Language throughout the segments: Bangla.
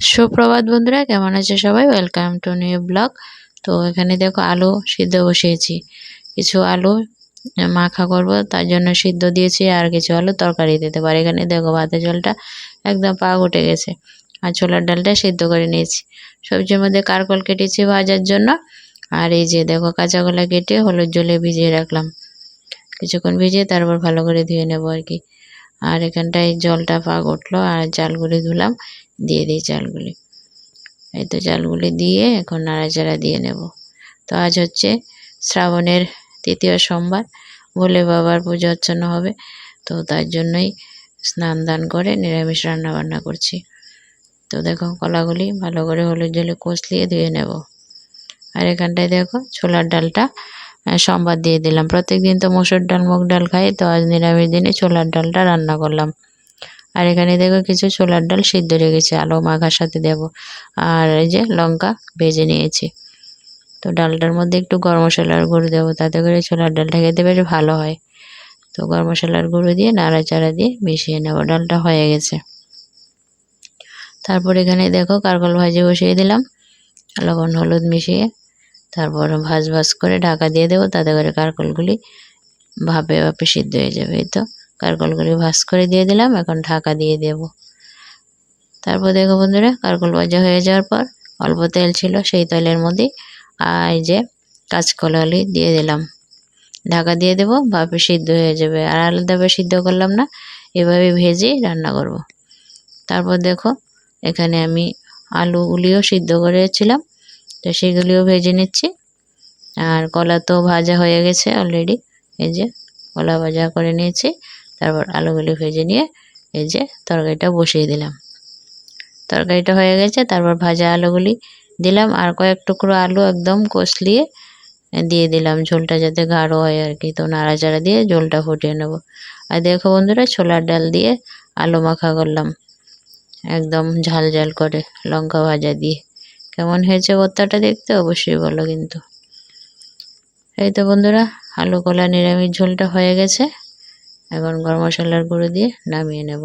সুপ্রভাত বন্ধুরা, কেমন আছে সবাই? ওয়েলকাম টু নিউ ব্লগ তো এখানে দেখো আলু সিদ্ধ বসিয়েছি। কিছু আলু মাখা করব, তার জন্য সিদ্ধ দিয়েছি আর কিছু আলু তরকারি দিতে পারি। এখানে দেখো ভাতের জলটা একদম পা উঠে গেছে। আর ছোলার ডালটা সিদ্ধ করে নিয়েছি। সবজির মধ্যে কারকল কেটেছি ভাজার জন্য। আর এই যে দেখো কাঁচা কলা কেটে হলুদ জলে ভিজিয়ে রাখলাম। কিছুক্ষণ ভিজিয়ে তারপর ভালো করে ধুয়ে নেব আর কি। আর এখানটায় জলটা পাক উঠল আর চালগুলি ধুলাম। দিয়ে দিই চালগুলি। এই তো চালগুলি দিয়ে এখন নাড়াচাড়া দিয়ে নেব। তো আজ হচ্ছে শ্রাবণের তৃতীয় সোমবার, ভোলে বাবার পুজো অর্চনা হবে, তো তার জন্যই স্নান দান করে নিরামিষ রান্না বান্না করছি। তো দেখো কলাগুলি ভালো করে হলুদ জলে কষলিয়ে ধুয়ে নেব। আর এখানটায় দেখো ছোলার ডালটা সোমবার দিয়ে দিলাম। প্রত্যেক দিন তো মসুর ডাল, মুগ ডাল খাই, তো আজ নিরামিষ দিনে ছোলার ডালটা রান্না করলাম। আর এখানে দেখো কিছু ছোলার ডাল সিদ্ধ রেখেছি আলো, মাখার সাথে দেব। আর এই যে লঙ্কা ভেজে নিয়েছি। তো ডালটার মধ্যে একটু গরম মশলার গুঁড়ো দেবো, তাতে করে ছোলার ডালটা খেতে বেশ ভালো হয়। তো গরম মশলার গুঁড়ো দিয়ে নাড়াচাড়া দিয়ে মিশিয়ে নেব, ডালটা হয়ে গেছে। তারপর এখানে দেখো কারকল ভাজি বসিয়ে দিলাম, লবণ, হলুদ মিশিয়ে তারপর ভাজ ভাজ করে ঢাকা দিয়ে দেবো, তাতে করে কারকলগুলি ভাপে ভাপে সিদ্ধ হয়ে যাবে, এই তো। কারকলগুলি ভাজ করে দিয়ে দিলাম, এখন ঢাকা দিয়ে দেব। তারপর দেখো বন্ধুরা কারকল ভাজা হয়ে যাওয়ার পর অল্প তেল ছিল সেই তেলের মধ্যে আর যে কাঁচকলালি দিয়ে দিলাম। ঢাকা দিয়ে দেবো, ভাপে সিদ্ধ হয়ে যাবে। আর আলাদাভাবে সিদ্ধ করলাম না, এভাবে ভেজে রান্না করব। তারপর দেখো, এখানে আমি আলুগুলিও সিদ্ধ করেছিলাম, তো সেগুলিও ভেজে নিচ্ছি। আর কলা তো ভাজা হয়ে গেছে অলরেডি, এই যে কলা ভাজা করে নিয়েছি। তারপর আলুগুলি ভেজে নিয়ে এই যে তরকারিটা বসিয়ে দিলাম। তরকারিটা হয়ে গেছে, তারপর ভাজা আলুগুলি দিলাম আর কয়েক টুকরো আলু একদম কষলিয়ে দিয়ে দিলাম। ঝোলটা যাতে গাঢ় হয় আর কি, তো নাড়াচাড়া দিয়ে ঝোলটা ফুটিয়ে নেব। আর দেখো বন্ধুরা, ছোলার ডাল দিয়ে আলু মাখা করলাম। একদম ঝাল ঝাল করে লঙ্কা ভাজা দিয়ে। কেমন হয়েছে ভর্তাটা দেখতে অবশ্যই বলো কিন্তু। এই তো বন্ধুরা, আলু কলা নিরামিষ ঝোলটা হয়ে গেছে। এখন গরম মশলার গুঁড়ো দিয়ে নামিয়ে নেব।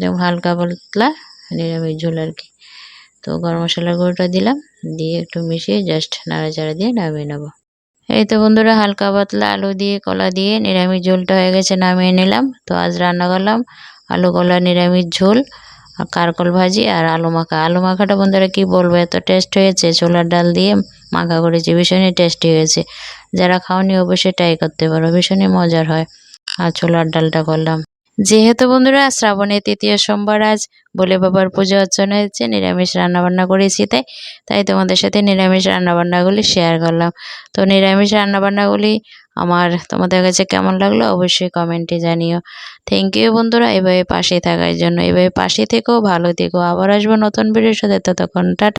যেমন হালকা পাতলা, নিরামিষ ঝোল আর কি। তো গরম মশলার গুঁড়োটা দিলাম, দিয়ে একটু মিশিয়ে জাস্ট নাড়াচাড়া দিয়ে নামিয়ে নেব। এই তো বন্ধুরা, হালকা পাতলা আলু দিয়ে, কলা দিয়ে নিরামিষ ঝোলটা হয়ে গেছে, নামিয়ে নিলাম। তো আজ রান্না করলাম আলু কলা নিরামিষ ঝোল, আর কারকল ভাজি আর আলু মাখা। আলু মাখাটা বন্ধুরা কি বলব, এত টেস্ট হয়েছে, ছোলার ডাল দিয়ে মাখা করেছি, ভীষণই টেস্টি হয়েছে। যারা খাওনি অবশ্যই ট্রাই করতে পারো, ভীষণই মজার হয়। আর ছোলার ডালটা করলাম। যেহেতু বন্ধুরা শ্রাবণের তৃতীয় সোমবার আজ, বলে বাবার পুজো অর্চনা হয়েছে নিরামিষ রান্নাবান্না করেছি তাই তাই তোমাদের সাথে নিরামিষ রান্নাবান্নাগুলি শেয়ার করলাম। তো নিরামিষ রান্নাবান্নাগুলি আমার, তোমাদের কাছে কেমন লাগল অবশ্যই কমেন্টে জানিও। থ্যাংক ইউ বন্ধুরা, এভাবে পাশে থাকার জন্য, এভাবে পাশে থেকেও ভালো থেকো, আবার আসব নতুন ভিডিওর সাথে, ততক্ষণ টাটা